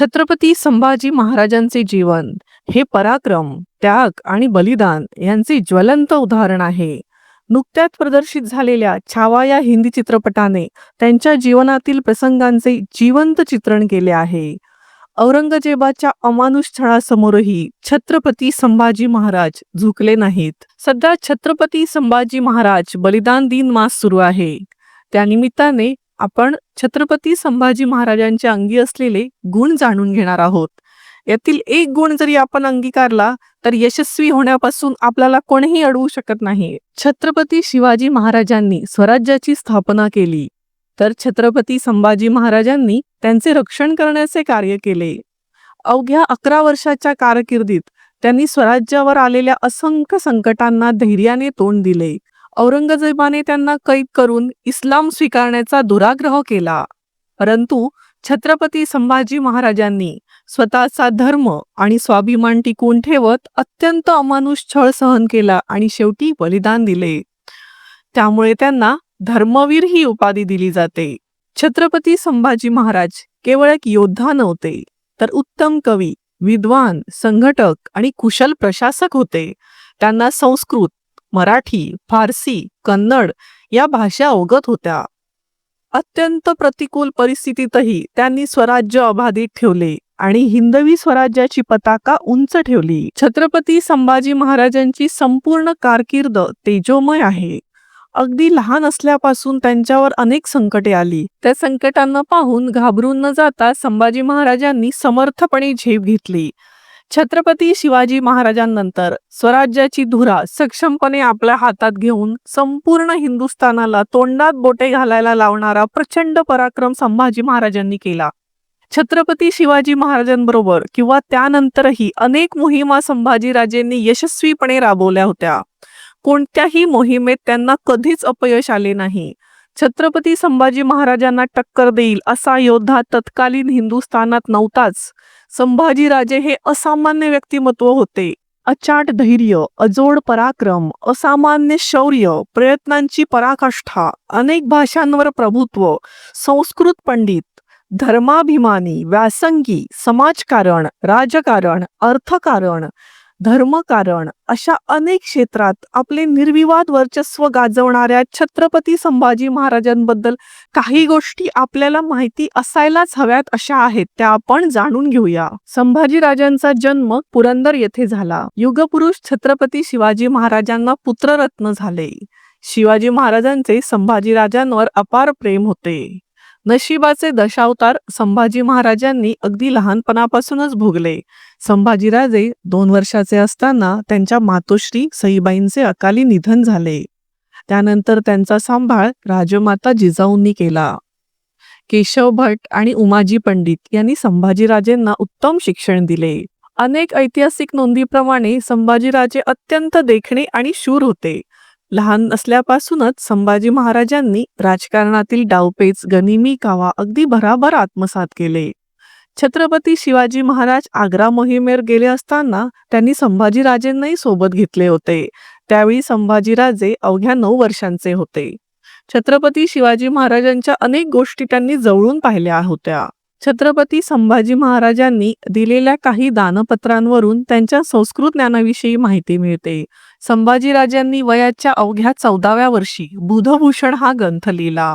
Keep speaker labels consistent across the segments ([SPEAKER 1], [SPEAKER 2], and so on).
[SPEAKER 1] छत्रपती संभाजी महाराजांचे जीवन हे पराक्रम त्याग आणि बलिदान यांचे ज्वलंत उदाहरण आहे. नुकत्याच प्रदर्शित झालेल्या छावा या हिंदी चित्रपटाने त्यांच्या जीवनातील प्रसंगांचे जिवंत चित्रण केले आहे. औरंगजेबाच्या अमानुष छळासमोरही छत्रपती संभाजी महाराज झुकले नाहीत. सध्या छत्रपती संभाजी महाराज बलिदान दिन मास सुरू आहे. त्यानिमित्ताने आपण छत्रपती संभाजी महाराजांच्या अंगी असलेले गुण जाणून घेणार आहोत. यातील एक गुण जरी आपण अंगीकारला तर यशस्वी होण्यापासून आपल्याला कोणीही अडवू शकत नाही. छत्रपती शिवाजी महाराजांनी स्वराज्याची स्थापना केली. तर छत्रपती संभाजी महाराजांनी त्यांचे रक्षण करण्याचे कार्य केले. अवघ्या अकरा वर्षाच्या कारकिर्दीत त्यांनी स्वराज्यावर आलेल्या असंख्य संकटांना धैर्याने तोंड दिले. औरंगजेबाने त्यांना कैद करून इस्लाम स्वीकारण्याचा दुराग्रह केला. परंतु छत्रपती संभाजी महाराजांनी स्वतःचा धर्म आणि स्वाभिमान टिकून ठेवत अत्यंत अमानुष छळ सहन केला आणि शेवटी बलिदान दिले. त्यामुळे त्यांना धर्मवीर ही उपाधी दिली जाते. छत्रपती संभाजी महाराज केवळ एक योद्धा नव्हते तर उत्तम कवी विद्वान संघटक आणि कुशल प्रशासक होते. त्यांना संस्कृत मराठी फारसी कन्नड या भाषा अवगत होत्या. अत्यंत प्रतिकूल परिस्थितीतही त्यांनी स्वराज्य अबाधित ठेवले आणि हिंदवी स्वराज्याची पताका उंच ठेवली. छत्रपती संभाजी महाराजांची संपूर्ण कारकीर्द तेजोमय आहे. अगदी लहान असल्यापासून त्यांच्यावर अनेक संकटे आली. त्या संकटांना पाहून घाबरून न जाता संभाजी महाराजांनी समर्थपणे झेप घेतली. छत्रपती शिवाजी महाराजांनंतर स्वराज्याची धुरा सक्षमपणे आपल्या हातात घेऊन संपूर्ण हिंदुस्थानाला तोंडात बोटे घालायला लावणारा प्रचंड पराक्रम संभाजी महाराजांनी केला. छत्रपती शिवाजी महाराजांबरोबर किंवा त्यानंतरही अनेक मोहिमा संभाजीराजेंनी यशस्वीपणे राबवल्या होत्या. कोणत्याही मोहिमेत त्यांना कधीच अपयश आले नाही. छत्रपती संभाजी महाराजांना टक्कर देईल असा योद्धा तत्कालीन हिंदुस्थानात नव्हताच. संभाजीराजे हे असामान्य व्यक्तिमत्व होते. अचाट धैर्य अजोड पराक्रम असामान्य शौर्य प्रयत्नांची पराकाष्ठा अनेक भाषांवर प्रभुत्व संस्कृत पंडित धर्माभिमानी व्यासंगी समाजकारण राजकारण अर्थकारण धर्मकारण अशा अनेक क्षेत्रात आपले निर्विवाद वर्चस्व गाजवणाऱ्या छत्रपती संभाजी महाराजांबद्दल काही गोष्टी आपल्याला माहिती असायलाच हव्यात अशा आहेत त्या आपण जाणून घेऊया. संभाजी राजांचा जन्म पुरंदर येथे झाला. युगपुरुष छत्रपती शिवाजी महाराजांना पुत्ररत्न झाले. शिवाजी महाराजांचे संभाजीराजांवर अपार प्रेम होते. नशिबाचे दशावतार संभाजी महाराजांनी अगदी लहानपणापासूनच भोगले. संभाजीराजे दोन वर्षाचे असताना त्यांच्या मातोश्री सईबाईंचे अकाली निधन झाले. त्यानंतर त्यांचा सांभाळ राजमाता जिजाऊंनी केला. केशव भट आणि उमाजी पंडित यांनी संभाजीराजेंना उत्तम शिक्षण दिले. अनेक ऐतिहासिक नोंदीप्रमाणे संभाजीराजे अत्यंत देखणे आणि शूर होते. लहान असल्यापासूनच संभाजी महाराजांनी राजकारणातील डावपेच गनिमी कावा अगदी भराभर आत्मसात केले. छत्रपती शिवाजी महाराज आग्रा मोहिमेवर गेले असताना त्यांनी संभाजीराजेंनाही सोबत घेतले होते. त्यावेळी संभाजीराजे अवघ्या नऊ वर्षांचे होते. छत्रपती शिवाजी महाराजांच्या अनेक गोष्टी त्यांनी जवळून पाहिल्या होत्या. छत्रपती संभाजी महाराजांनी दिलेल्या काही दानपत्रांवरून त्यांच्या संस्कृत ज्ञानाविषयी माहिती मिळते. संभाजीराजांनी वयाच्या अवघ्या चौदाव्या वर्षी बुधभूषण हा ग्रंथ लिहिला.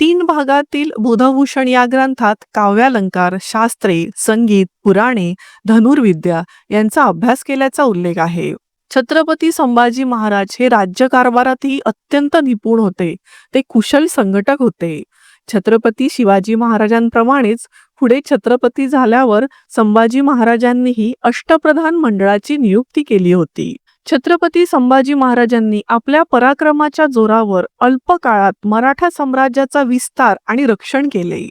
[SPEAKER 1] तीन भागातील बुधभूषण या ग्रंथात काव्यालंकार शास्त्रे संगीत पुराणे धनुर्विद्या यांचा अभ्यास केल्याचा उल्लेख आहे. छत्रपती संभाजी महाराज हे राज्यकारभारातही अत्यंत निपुण होते. ते कुशल संघटक होते. छत्रपती शिवाजी महाराजांप्रमाणेच पुढे छत्रपती झाल्यावर संभाजी महाराजांनीही अष्टप्रधान मंडळाची नियुक्ती केली होती. छत्रपती संभाजी महाराजांनी आपल्या पराक्रमाच्या जोरावर अल्प काळात मराठा साम्राज्याचा विस्तार आणि रक्षण केले.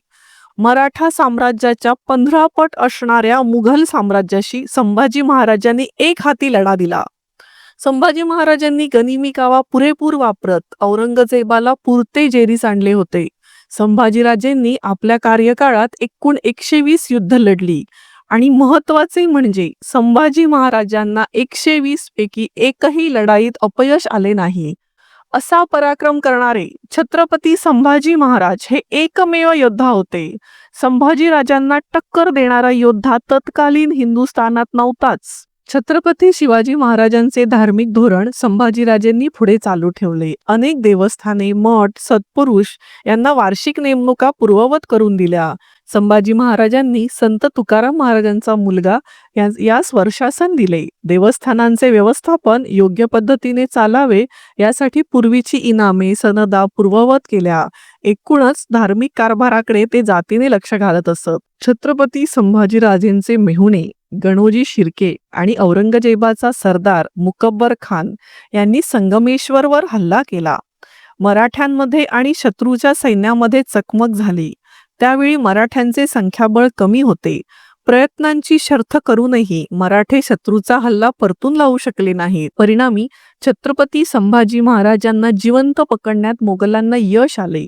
[SPEAKER 1] मराठा साम्राज्याच्या पंधरा पट असणाऱ्या मुघल साम्राज्याशी संभाजी महाराजांनी एक हाती लढा दिला. संभाजी महाराजांनी गनिमी पुरेपूर वापरत औरंगजेबाला पुरते जेरीस आणले होते. संभाजीराजेंनी आपल्या कार्यकाळात एकूण एकशे वीस युद्ध लढली. आणि महत्त्वाचे म्हणजे संभाजी महाराजांना एकशे वीस पैकी एकही लढाईत अपयश आले नाही. असा पराक्रम करणारे छत्रपती संभाजी महाराज हे एकमेव योद्धा होते. संभाजी राजांना टक्कर देणारा योद्धा तत्कालीन हिंदुस्थानात नव्हताच. छत्रपती शिवाजी महाराजांचे धार्मिक धोरण संभाजीराजेंनी पुढे चालू ठेवले. अनेक देवस्थाने मठ सत्पुरुष यांना वार्षिक नेमणुका पूर्ववत करून दिल्या. संभाजी महाराजांनी संत तुकाराम महाराजांचा मुलगा या- यास वर्षासन दिले. देवस्थानांचे व्यवस्थापन योग्य पद्धतीने चालावे यासाठी पूर्वीची इनामे सनदा पूर्ववत केल्या. एकूणच धार्मिक कारभाराकडे ते जातीने लक्ष घालत असत. छत्रपती संभाजीराजेंचे मेहुणे गणोजी शिर्के आणि औरंगजेबाचा सरदार मुकब्बर खान यांनी संगमेश्वरवर हल्ला केला. मराठ्यांमध्ये आणि शत्रूच्या सैन्यामध्ये चकमक झाली. त्यावेळी मराठ्यांचे संख्याबळ कमी होते. प्रयत्नांची शर्थ करूनही मराठे शत्रूचा हल्ला परतून लावू शकले नाही परिणामी छत्रपती संभाजी महाराजांना जिवंत पकडण्यात मोगलांना यश आले.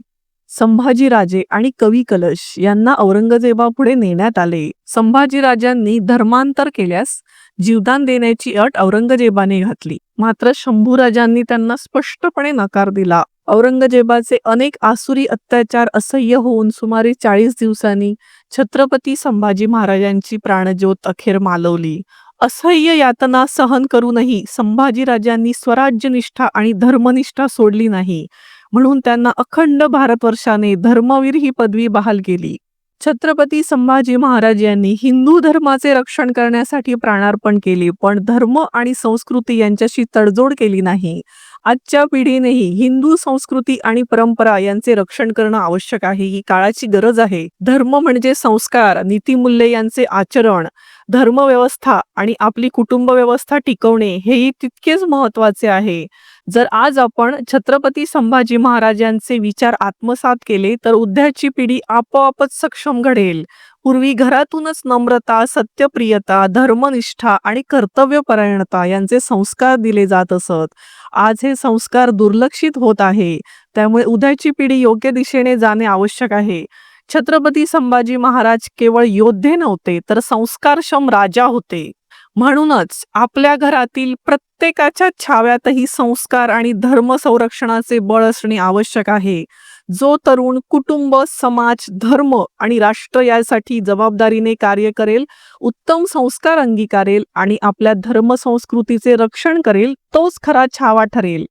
[SPEAKER 1] संभाजीराजे आणि कवी कलश यांना औरंगजेबापुढे नेण्यात आले. संभाजीराजांनी धर्मांतर केल्यास जीवदान देण्याची अट औरंगजेबाने घातली. मात्र शंभूराजांनी त्यांना स्पष्टपणे नकार दिला. औरंगजेबाचे अनेक आसुरी अत्याचार असह्य होऊन सुमारे चाळीस दिवसांनी छत्रपती संभाजी महाराजांची प्राणज्योत अखेर मालवली. असह्य यातना सहन करूनही संभाजीराजांनी स्वराज्यनिष्ठा आणि धर्मनिष्ठा सोडली नाही म्हणून त्यांना अखंड भारतवर्षाने धर्मवीर ही पदवी बहाल केली. छत्रपती संभाजी महाराज यांनी हिंदू धर्माचे रक्षण करण्यासाठी प्राणार्पण केले पण धर्म आणि संस्कृती यांच्याशी तडजोड केली नाही. आजच्या पिढीनेही हिंदू संस्कृती आणि परंपरा यांचे रक्षण करणं आवश्यक आहे ही काळाची गरज आहे. धर्म म्हणजे संस्कार नीतिमूल्य यांचे आचरण धर्मव्यवस्था आणि आपली कुटुंब व्यवस्था टिकवणे हेही तितकेच महत्त्वाचे आहे. जर आज आपण छत्रपती संभाजी महाराजांचे विचार आत्मसात केले तर उद्याची पिढी आपोआपच सक्षम घडेल. पूर्वी घरातूनच नम्रता सत्यप्रियता धर्मनिष्ठा आणि कर्तव्यपरायणता यांचे संस्कार दिले जात असत. आज हे संस्कार दुर्लक्षित होत आहे. त्यामुळे उद्याची पिढी योग्य दिशेने जाणे आवश्यक आहे. छत्रपती संभाजी महाराज केवळ योद्धे नव्हते तर संस्कारक्षम राजा होते. म्हणूनच आपल्या घरातील प्रत्येकाच्या छाव्यातही संस्कार आणि धर्म संरक्षणाचे बळ असणे आवश्यक आहे. जो तरुण कुटुंब समाज धर्म आणि राष्ट्र यासाठी जबाबदारीने कार्य करेल उत्तम संस्कार अंगीकारेल आणि आपल्या धर्म संस्कृतीचे रक्षण करेल तोच खरा छावा ठरेल.